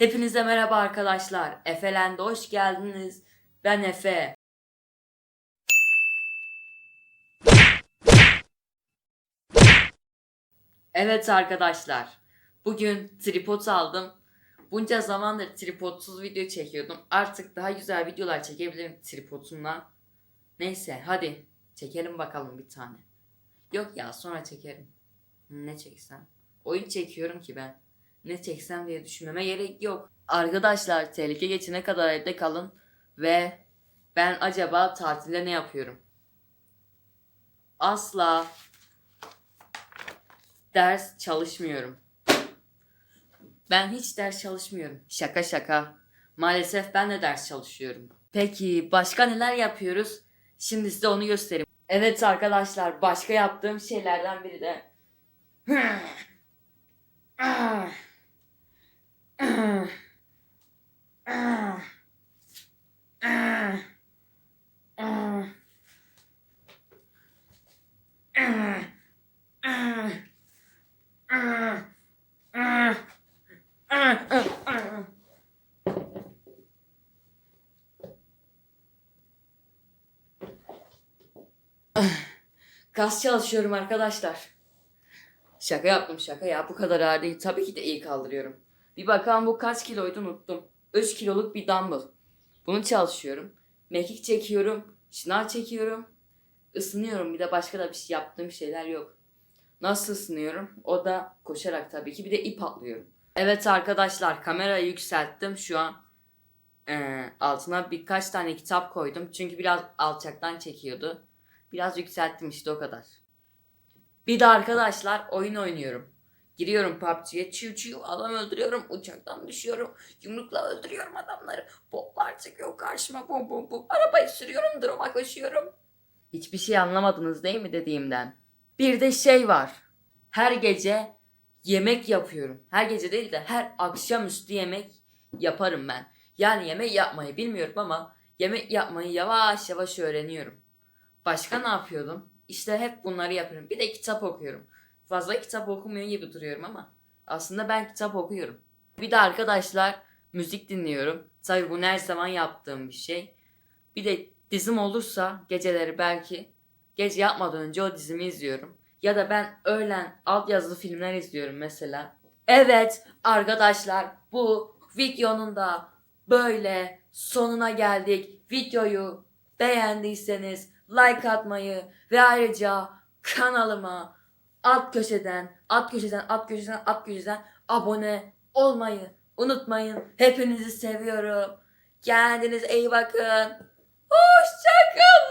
Hepinize merhaba arkadaşlar. Efelend'e hoş geldiniz. Ben Efe. Evet arkadaşlar. Bugün tripod aldım. Bunca zamandır tripodsuz video çekiyordum. Artık daha güzel videolar çekebilirim tripodumla. Neyse hadi çekelim bakalım bir tane. Yok ya sonra çekerim. Ne çeksem? Oyun çekiyorum ki ben. Ne çeksem diye düşünmeme gerek yok. Arkadaşlar tehlike geçene kadar evde kalın ve ben acaba tatilde ne yapıyorum? Asla ders çalışmıyorum. Ben hiç ders çalışmıyorum. Şaka şaka. Maalesef ben de ders çalışıyorum. Peki başka neler yapıyoruz? Şimdi size onu göstereyim. Evet arkadaşlar başka yaptığım şeylerden biri de Kas çalışıyorum arkadaşlar. Şaka yaptım şaka ya bu kadar ağır değil. Tabii ki de iyi kaldırıyorum. Bir bakalım bu kaç kiloydu unuttum. 3 kiloluk bir dumbbell. Bunu çalışıyorum. Mekik çekiyorum. Şınav çekiyorum. Isınıyorum. Bir de başka da bir şey yaptığım şeyler yok. Nasıl ısınıyorum? O da koşarak tabii ki. Bir de ip atlıyorum. Evet arkadaşlar kamerayı yükselttim. Şu an eee, altına birkaç tane kitap koydum. Çünkü biraz alçaktan çekiyordu. Biraz yükselttim işte o kadar. Bir de arkadaşlar oyun oynuyorum. Giriyorum PUBG'ye çiu çiu adam öldürüyorum. Uçaktan düşüyorum. Yumrukla öldürüyorum adamları. Botlar çıkıyor karşıma bum bum bum. Arabayı sürüyorum duruma koşuyorum. Hiçbir şey anlamadınız değil mi dediğimden? Bir de şey var. Her gece yemek yapıyorum. Her gece değil de her akşamüstü yemek yaparım ben. Yani yemek yapmayı bilmiyorum ama yemek yapmayı yavaş yavaş öğreniyorum. Başka ne yapıyordum? İşte hep bunları yapıyorum. Bir de kitap okuyorum. Fazla kitap okumuyor gibi duruyorum ama aslında ben kitap okuyorum. Bir de arkadaşlar müzik dinliyorum. Tabii bu her zaman yaptığım bir şey. Bir de dizim olursa geceleri belki gece yatmadan önce o dizimi izliyorum. Ya da ben öğlen altyazılı filmler izliyorum mesela. Evet arkadaşlar bu videonun da böyle sonuna geldik. Videoyu beğendiyseniz like atmayı ve ayrıca kanalıma alt köşeden, alt köşeden, alt köşeden, alt köşeden abone olmayı unutmayın. Hepinizi seviyorum. Kendinize iyi bakın. Hoşçakalın.